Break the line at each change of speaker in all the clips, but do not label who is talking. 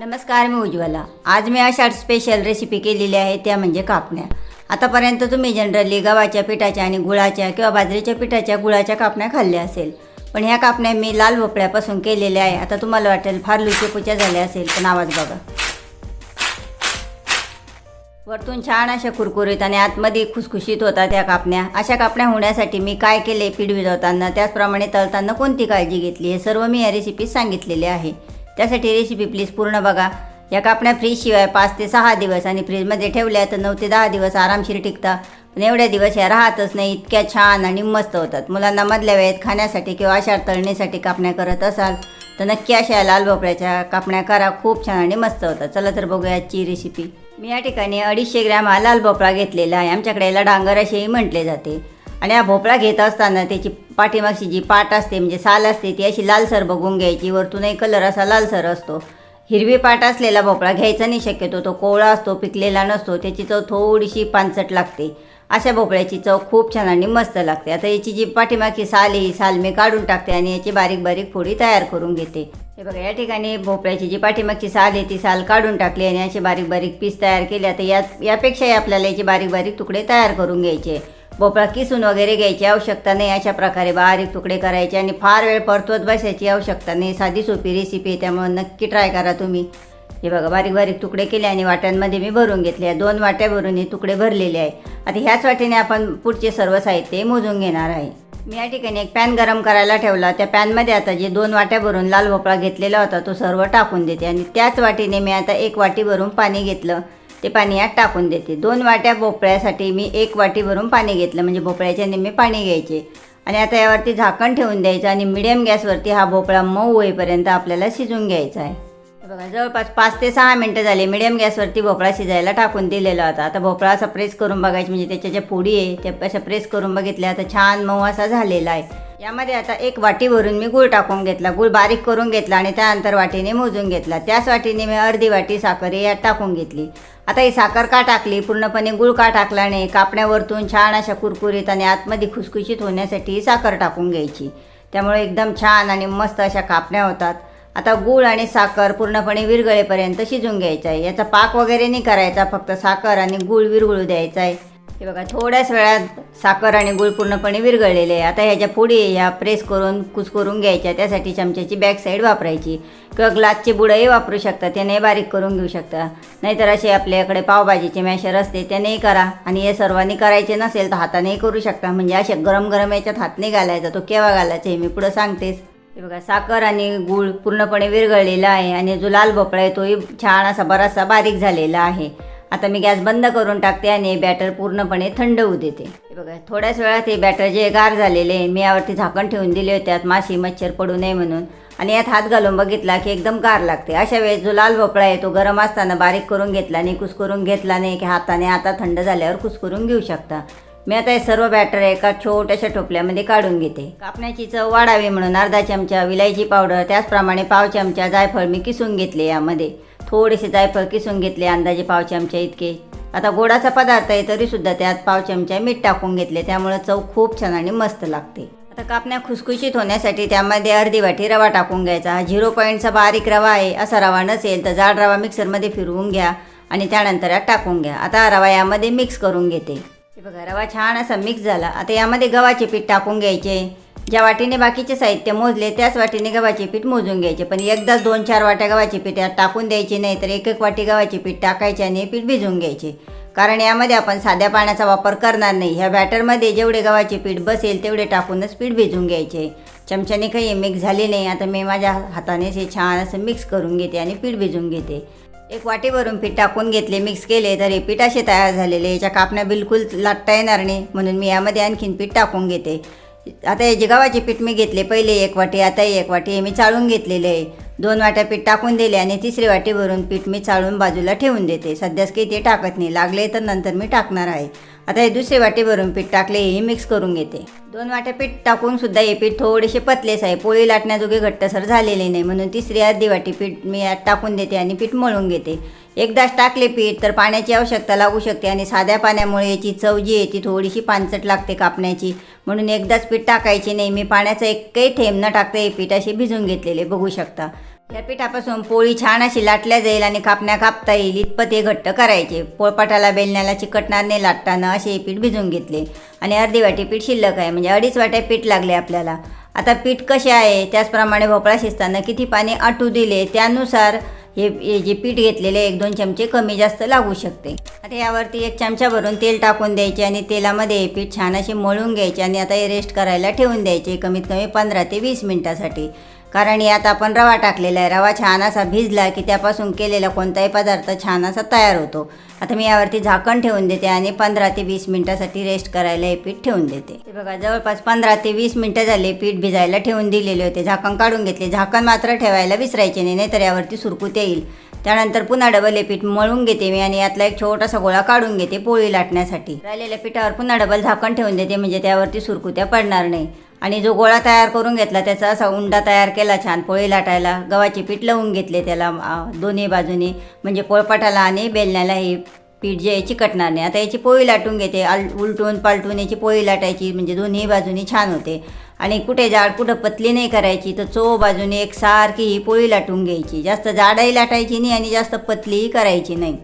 नमस्कार मी उज्ज्वला. आज मी अशा स्पेशल रेसिपी केलेली आहे त्या म्हणजे कापण्या. आतापर्यंत तुम्ही जनरली गव्हाच्या पिठाच्या आणि गुळाच्या किंवा बाजरीच्या पिठाच्या गुळाच्या कापण्या खाल्ल्या असेल. पण ह्या कापण्या मी लाल भोपळ्यापासून केलेल्या आहे. आता तुम्हाला वाटेल फार लुचेपुच्या झाल्या असेल पण आवाज बघा. वरतून छान अशा कुरकुरीत आणि आतमध्ये खुसखुशीत होतात त्या कापण्या. अशा कापण्या होण्यासाठी मी काय केले पीठ भिजवताना त्याचप्रमाणे तळताना कोणती काळजी घेतली हे सर्व मी या रेसिपीत सांगितलेले आहे. त्यासाठी रेसिपी प्लीज पूर्ण बघा. या कापण्या फ्रीजशिवाय पाच ते सहा दिवस आणि फ्रीजमध्ये ठेवल्या तर नऊ ते दहा दिवस आरामशीर टिकता. पण एवढ्या दिवस ह्या राहतच नाही इतक्या छान आणि मस्त होतात. मुलांना मधल्या वेळेत खाण्यासाठी किंवा अशा तळणीसाठी कापण्या करत असाल तर नक्की अशा लाल भोपळ्याच्या कापण्या करा. खूप छान आणि मस्त होतात. चला तर बघूया आजची रेसिपी मी या ठिकाणी अडीचशे ग्रॅम हा लाल भोपळा घेतलेला आहे. आमच्याकडे याला डांगर असेही म्हटले जाते. आणि हा भोपळा घेत असताना त्याची पाठीमागची जी पाट असते म्हणजे साल असते ती अशी लालसर बघून घ्यायची. वरतूनही कलर असा लालसर असतो. हिरवी पाट असलेला भोपळा घ्यायचा नाही शक्यतो. तो कोवळा असतो पिकलेला नसतो. त्याची चव थोडीशी पानसट लागते. अशा भोपळ्याची चव खूप छान आणि मस्त लागते. आता याची जी पाठीमागची साल आहे ही साल मी काढून टाकते आणि याची बारीक बारीक फोडी तयार करून घेते. हे बघा या ठिकाणी भोपळ्याची जी पाठीमागची साल आहे ती साल काढून टाकली आणि असे बारीक बारीक पीस तयार केले. आता यात यापेक्षाही आपल्याला याचे बारीक बारीक तुकडे तयार करून घ्यायचे. भोपळा किसून वगैरे घ्यायची आवश्यकता नाही. अशा प्रकारे बारीक तुकडे करायचे आणि फार वेळ परतवत बसायची आवश्यकता नाही. साधी सोपी रेसिपी आहे त्यामुळे नक्की ट्राय करा तुम्ही. हे बघा बारीक बारीक तुकडे केले आणि वाट्यांमध्ये मी भरून घेतले. दोन वाट्या भरून हे तुकडे भरलेले आहे. आता ह्याच वाटीने आपण पुढचे सर्व साहित्य मोजून घेणार आहे. मी या ठिकाणी एक पॅन गरम करायला ठेवला. त्या पॅनमध्ये आता जे दोन वाट्या भरून लाल भोपळा घेतलेला होता तो सर्व टाकून देते. आणि त्याच वाटीने मी आता एक वाटी भरून पाणी घेतलं. ते पाणी यात टाकून देते. दोन वाट्या भोपळ्यासाठी मी एक वाटी भरून पाणी घेतलं. म्हणजे भोपळ्याच्या निम्मे पाणी घ्यायचे. आणि आता यावरती झाकण ठेवून द्यायचं आणि मिडियम गॅसवरती हा भोपळा मऊ होईपर्यंत आपल्याला शिजून घ्यायचा आहे. बघा जवळपास पाच ते सहा मिनटं झाले. मिडियम गॅसवरती भोपळा शिजायला टाकून दिलेला होता. आता भोपळा असा प्रेस करून बघायची म्हणजे त्याच्या ज्या फोडी आहे त्या अशा प्रेस करून बघितल्या आता छान मऊ असा झालेला आहे. यामध्ये आता एक वाटी भरून मी गूळ टाकून घेतला. गूळ बारीक करून घेतला आणि त्यानंतर वाटीने मोजून घेतला. त्याच वाटीने मी अर्धी वाटी साखर यात टाकून घेतली. आता ही साखर का टाकली? पूर्णपणे गूळ का टाकला नाही? कापण्यावरतून छान अशा कुरकुरीत आणि आतमध्ये खुसखुशीत होण्यासाठी ही साखर टाकून घ्यायची. त्यामुळे एकदम छान आणि मस्त अशा कापण्या होतात. आता गूळ आणि साखर पूर्णपणे विरगळेपर्यंत शिजून घ्यायचं आहे. याचा पाक वगैरे नाही करायचा फक्त साखर आणि गूळ विरघळू द्यायचा आहे. हे बघा थोड्याच वेळात साखर आणि गूळ पूर्णपणे विरघळलेले आहे. आता ह्याच्या पुढे ह्या प्रेस करून कुसकरून घ्यायच्या त्यासाठी चमच्याची बॅक साईड वापरायची. किंवा ग्लासचे बुडंही वापरू शकता त्याने बारीक करून घेऊ शकता. नाहीतर असे आपल्याकडे पावभाजीचे मॅशर असते त्यानेही करा. आणि हे सर्वांनी करायचे नसेल तर हातानेही करू शकता. म्हणजे असे गरम गरम याच्यात हात नाही घालायचा तो केव्हा घालायचा हे मी पुढं सांगतेच. हे बघा साखर आणि गूळ पूर्णपणे विरघळलेला आहे आणि जो लाल भोपळा आहे तोही छान असा बराचसा बारीक झालेला आहे. आता मी गॅस बंद करून टाकते आणि बॅटर पूर्णपणे थंड होऊ देते. हे बघा थोड्याच वेळात हे बॅटर जे गार झालेले आहे मी यावरती झाकण ठेवून दिले होते त्यात माशी मच्छर पडू नये म्हणून. आणि यात हात घालून बघितला की एकदम गार लागते. अशा वेळेस जो लाल भोपळा आहे तो गरम असताना बारीक करून घेतला नाही कुसकरून घेतला नाही की हाताने आता थंड झाल्यावर कुसकरून घेऊ शकता. मी आता हे सर्व बॅटर एका छोट्याशा टोपल्यामध्ये काढून घेते. कापण्याची चव वाढावी म्हणून अर्धा चमचा विलायची पावडर त्याचप्रमाणे पाव चमचा जायफळ मी किसून घेतले यामध्ये. थोडेसे जायफळ किसून घेतले अंदाजे पाव चमचा इतके. आता गोडाचा पदार्थ आहे तरीसुद्धा त्यात पाव चमचा मीठ टाकून घेतले त्यामुळं चव खूप छान आणि मस्त लागते. आता कापण्या खुसखुशीत होण्यासाठी त्यामध्ये अर्धी वाटी रवा टाकून घ्यायचा. हा झिरो पॉईंटचा बारीक रवा आहे असा रवा नसेल तर जाड रवा मिक्सरमध्ये फिरवून घ्या आणि त्यानंतर यात टाकून घ्या. आता रवा यामध्ये मिक्स करून घेते. हे बघा रवा छान असा मिक्स झाला. आता यामध्ये गव्हाचे पीठ टाकून घ्यायचे. ज्या वाटीने बाकीचे साहित्य मोजले त्याच वाटीने गव्हाचे पीठ मोजून घ्यायचे. पण एकदाच दोन चार वाट्या गव्हाचे पीठ यात टाकून द्यायचे नाही तर एक एक वाटी गव्हाचे पीठ टाकायचे आणि पीठ भिजवून घ्यायचे. कारण यामध्ये आपण साध्या पाण्याचा वापर करणार नाही. ह्या बॅटरमध्ये जेवढे गव्हाचे पीठ बसेल तेवढे टाकूनच पीठ भिजवून घ्यायचे. चमच्याने काही मिक्स झाले नाही. आता मी माझ्या हातानेच हे छान असं मिक्स करून घेते आणि पीठ भिजून घेते. एक वाटीभरून पीठ टाकून घेतले मिक्स केले तर हे पीठ असे तयार झालेले. याच्या कापण्या बिलकुल लाटता येणार नाही म्हणून मी यामध्ये आणखीन पीठ टाकून घेते. आता हे जिगावाचे पीठ मी घेतले पहिले एक वाटी आताही एक वाटी हे मी चाळून घेतलेले आहे. दोन वाट्या पीठ टाकून दिले आणि तिसरी वाटी भरून पीठ मी चाळून बाजूला ठेवून देते. सध्याच काही ते टाकत नाही लागले तर नंतर मी टाकणार आहे. आता हे दुसरे वाटे भरून पीठ टाकले हे मिक्स करून घेते. दोन वाट्या पीठ टाकून सुद्धा हे पीठ थोडेसे पतलेच आहे पोळी लाटण्याजोगे घट्टसर झालेले नाही म्हणून तिसरी अर्धी वाटी पीठ मी यात टाकून देते आणि पीठ मळून घेते. एकदाच टाकले पीठ तर पाण्याची आवश्यकता लागू शकते आणि साध्या पाण्यामुळे याची चव जी आहे ती थोडीशी पानचट लागते कापण्याची. म्हणून एकदाच पीठ टाकायची नाही मी पाण्याचा एकही थेंब न टाकता हे पीठ असे भिजून घेतलेले बघू शकता. या पिठापासून पोळी छान अशी लाटल्या जाईल आणि कापण्या कापता येईल इतपत हे घट्ट करायचे. पोळपाटाला बेलण्याला चिकटणार नाही लाटताना असे हे पीठ भिजून घेतले. आणि अर्धी वाटी पीठ शिल्लक आहे म्हणजे अडीच वाट्या पीठ लागले आपल्याला. आता पीठ कसे आहे त्याचप्रमाणे भोपळा शिजताना किती पाणी आटू दिले त्यानुसार हे हे जे पीठ घेतलेले एक दोन चमचे कमी जास्त लागू शकते. आता यावरती एक चमचा भरून तेल टाकून द्यायचे आणि तेलामध्ये हे पीठ छान असे मळून घ्यायचे आणि आता हे रेस्ट करायला ठेवून द्यायचे कमीत कमी पंधरा ते वीस मिनटासाठी. कारण यात आपण रवा टाकलेला आहे. रवा छान असा भिजला की त्यापासून केलेला कोणताही पदार्थ छान असा तयार होतो. आता मी यावरती झाकण ठेवून देते आणि पंधरा ते वीस मिनटासाठी रेस्ट करायला हे पीठ ठेवून देते. ते बघा जवळपास पंधरा ते वीस मिनटं झाले पीठ भिजायला ठेवून दिलेले होते. झाकण काढून घेतले. झाकण मात्र ठेवायला विसरायचे नाही नाहीतर यावरती सुरकुत येईल. त्यानंतर पुन्हा डबल हे पीठ मळून घेते मी आणि यातला एक छोटासा गोळा काढून घेते पोळी लाटण्यासाठी. राहिलेल्या पिठावर पुन्हा डबल झाकण ठेवून देते म्हणजे त्यावरती सुरकुत्या पडणार नाही. आणि जो गोळा तयार करून घेतला त्याचा असा उंडा तयार केला छान पोळी लाटायला. गव्हाचे पीठ लावून घेतले त्याला दोन्ही बाजूने. म्हणजे पोळपाटाला आणि बेलण्याला हे पीठ जे आहे चिकटणार नाही. आता याची पोळी लाटून घेते. आल उलटून पालटून याची पोळी लाटायची. म्हणजे दोन्ही बाजूनी छान होते. आणि कुठे जाड कुठं पतली नाही करायची तर चो बाजूने एक सारखी ही पोळी लाटून घ्यायची. जास्त जाडही लाटायची नाही आणि जास्त पतलीही करायची नाही.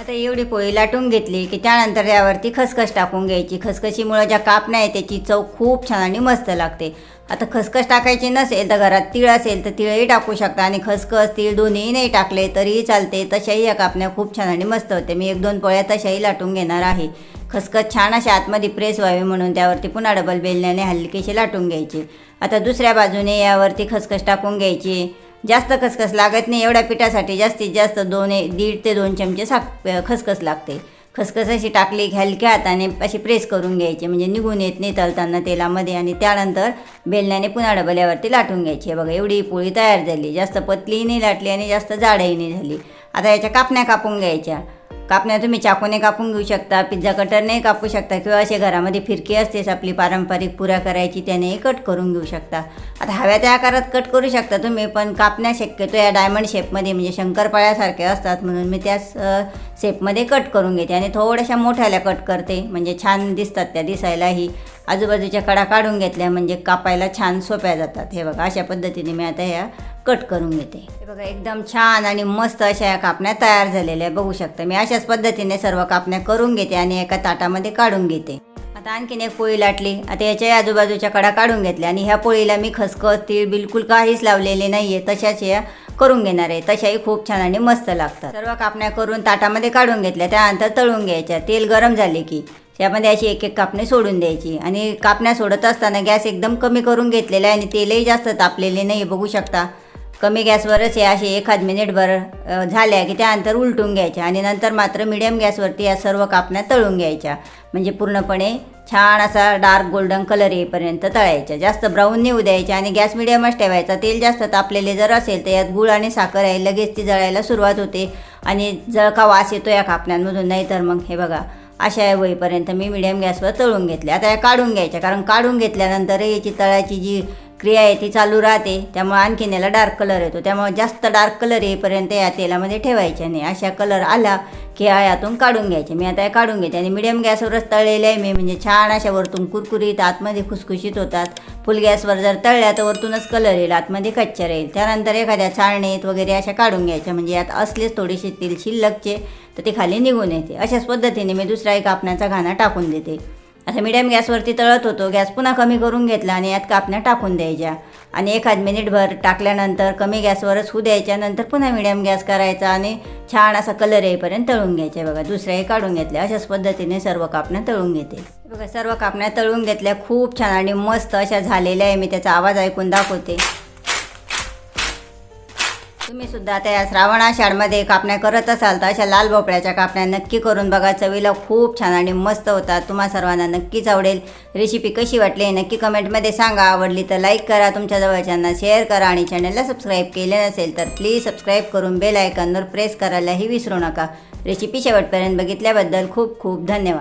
आता एवढी पोळी लाटून घेतली की त्यानंतर यावरती खसखस टाकून घ्यायची. खसखशीमुळं ज्या कापण्या आहे त्याची चव खूप छान आणि मस्त लागते. आता खसखस टाकायची नसेल तर घरात तीळ असेल तर तिळही टाकू शकता आणि खसखस तीळ दोन्हीही नाही टाकले तरीही चालते. तशाही या कापण्या खूप छान आणि मस्त होते. मी एक दोन पोळ्या तशाही लाटून घेणार आहे. खसखस छान अशा आतमध्ये प्रेस व्हावी म्हणून त्यावरती पुन्हा डबल बेलण्याने हलकेशी लाटून घ्यायची. आता दुसऱ्या बाजूने यावरती खसखस टाकून घ्यायची. जास्त खसखस लागत नाही एवढ्या पिठासाठी जास्तीत जास्त दोन दीड ते दोन चमचे साख खसखस लागते. खसखस अशी टाकली हलक्या हाताने अशी प्रेस करून घ्यायची म्हणजे निघून येत नाही तलताना तेलामध्ये आणि त्यानंतर बेलण्याने पुन्हा डबल्यावरती लाटून घ्यायची. बघा एवढी पोळी तयार झाली. जास्त पतलीही नाही लाटली आणि जास्त जाडही नाही झाली. आता याच्या कापण्या कापून घ्यायच्या. कापण्या तुम्ही चाकूने कापून घेऊ शकता पिझ्झा कटरने कापू शकता किंवा असे घरामध्ये फिरकी असतेच आपली पारंपरिक पुऱ्या करायची त्यानेही कट करून घेऊ शकता. आता हव्या त्या आकारात कट करू शकता तुम्ही पण कापण्या शक्यतो या डायमंड शेपमध्ये म्हणजे शंकरपाळ्यासारखे असतात म्हणून मी त्याच शेपमध्ये कट करून घेते आणि थोड्याशा मोठ्याला कट करते. म्हणजे छान दिसतात त्या दिसायलाही. आजूबाजूच्या कडा काढून घेतल्या म्हणजे कापायला छान सोप्या जातात. हे बघा अशा पद्धतीने मी आता ह्या कट करून घेते. हे बघा एकदम छान आणि मस्त अशा या कापण्या तयार झालेल्या बघू शकता मी अशाच पद्धतीने सर्व कापण्या करून घेते आणि एका ताटामध्ये काढून घेते. आता आणखीन एक पोळी लाटली. आता याच्या आजूबाजूच्या कडा काढून घेतल्या आणि ह्या पोळीला मी खसखस तीळ बिलकुल काहीच लावलेले नाही आहे तशाच या करून घेणार आहे. तशाही खूप छान आणि मस्त लागतात. सर्व कापण्या करून ताटामध्ये काढून घेतल्या. त्यानंतर तळून घ्यायच्या. तेल गरम झाले की यामध्ये अशी एक एक कापणी सोडून द्यायची. आणि कापण्या सोडत असताना गॅस एकदम कमी करून घेतलेला आहे आणि तेलही जास्त तापलेले नाही बघू शकता. कमी गॅसवरच हे असे एखाद मिनिटभर झाल्या की त्यानंतर उलटून घ्यायच्या आणि नंतर मात्र मिडियम गॅसवरती या सर्व कापण्या तळून घ्यायच्या. म्हणजे पूर्णपणे छान असा डार्क गोल्डन कलर येईपर्यंत तळायच्या. जास्त ब्राऊन नाही द्यायच्या आणि गॅस मिडियमच ठेवायचा. तेल जास्त तापलेले जर असेल तर यात गुळ आणि साखर आहे लगेच ती जळायला सुरुवात होते आणि जळका वास येतो या कापण्यांमधून. नाही तर मग हे बघा अशा होईपर्यंत मी मिडियम गॅसवर तळून घेतले आता या काढून घ्यायच्या. कारण काढून घेतल्यानंतर याची तळाची जी क्रिया आहे ती चालू राहते. त्यामुळे आणखीन याला डार्क कलर येतो. त्यामुळे जास्त डार्क कलर येईपर्यंत या तेलामध्ये ठेवायच्या नाही. अशा कलर आला की या यातून काढून घ्यायचे. मी आता या काढून घेते. आणि मिडियम गॅसवरच तळलेले आहे. मी म्हणजे छान अशा वरतून कुरकुरीत आतमध्ये खुसखुशीत होतात. फुल गॅसवर जर तळल्या तर वरतूनच कलर येईल. आतमध्ये कच्च्या राहील त्यानंतर एखाद्या चाळणीत वगैरे अशा काढून घ्यायच्या. म्हणजे यात असलेच थोडेसे तेल शिल्लकचे तर ते खाली निघून येते. अशाच पद्धतीने मी दुसरा एक कापण्याचा घाणा टाकून देते. असं मिडियम गॅसवरती तळत होतो. गॅस पुन्हा कमी करून घेतला आणि यात कापण्या टाकून द्यायच्या. आणि एखाद मिनिटभर टाकल्यानंतर कमी गॅसवरच होऊ द्यायच्या. नंतर पुन्हा मिडियम गॅस करायचा आणि छान असा कलर येईपर्यंत तळून घ्यायचे. बघा दुसऱ्याही काढून घेतल्या अशाच पद्धतीने सर्व कापण्या तळून घेते. बघा सर्व कापण्या तळून घेतल्या. खूप छान आणि मस्त अशा झालेल्या आहे. मी त्याचा आवाज ऐकून दाखवते. तुम्ही सुद्धा आता या श्रावण आषाढमध्ये कापण्या करत असाल तर अशा लाल भोपळ्याच्या कापण्या नक्की करून बघा. चवीला खूप छान आणि मस्त होतात. तुम्हा सर्वांना नक्कीच आवडेल. रेसिपी कशी वाटली नक्की कमेंटमध्ये सांगा. आवडली तर लाईक करा. तुमच्या जवळच्यांना शेअर करा आणि चॅनलला सबस्क्राईब केले नसेल तर प्लीज सबस्क्राईब करून बेल आयकॉनवर प्रेस करायलाही विसरू नका. रेसिपी शेवटपर्यंत बघितल्याबद्दल खूप खूप धन्यवाद.